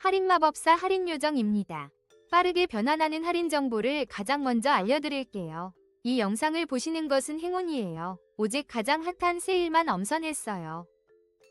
할인 마법사 할인 요정입니다. 빠르게 변환하는 할인 정보를 가장 먼저 알려드릴게요. 이 영상을 보시는 것은 행운이에요. 오직 가장 핫한 세일만 엄선했어요.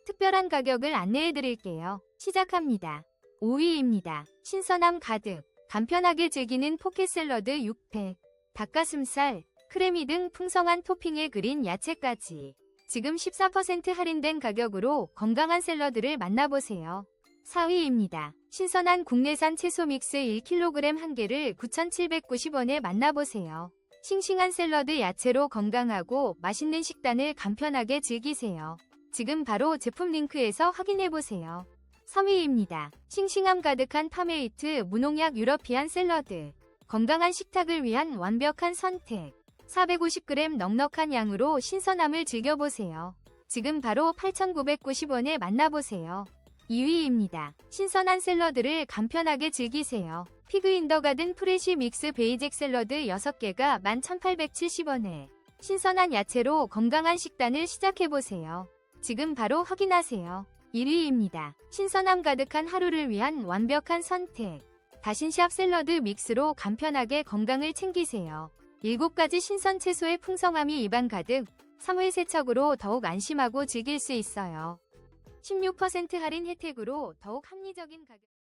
특별한 가격을 안내해드릴게요. 시작합니다. 5위입니다. 신선함 가득, 간편하게 즐기는 포켓 샐러드 6팩, 닭가슴살, 크래미 등 풍성한 토핑에 그린 야채까지. 지금 14% 할인된 가격으로 건강한 샐러드를 만나보세요. 4위입니다. 신선한 국내산 채소 믹스 1kg 한 개를 9,790원에 만나보세요. 싱싱한 샐러드 야채로 건강하고 맛있는 식단을 간편하게 즐기세요. 지금 바로 제품 링크에서 확인해보세요. 3위입니다. 싱싱함 가득한 파메이트 무농약 유러피안 샐러드. 건강한 식탁을 위한 완벽한 선택. 450g 넉넉한 양으로 신선함을 즐겨보세요. 지금 바로 8,990원에 만나보세요. 2위입니다. 신선한 샐러드를 간편하게 즐기세요. 피그 인더 가든 프레시 믹스 베이직 샐러드 6개가 11,870원에 신선한 야채로 건강한 식단을 시작해보세요. 지금 바로 확인하세요. 1위입니다. 신선함 가득한 하루를 위한 완벽한 선택. 다신샵 샐러드 믹스로 간편하게 건강을 챙기세요. 7가지 신선 채소의 풍성함이 입안 가득, 3회 세척으로 더욱 안심하고 즐길 수 있어요. 16% 할인 혜택으로 더욱 합리적인 가격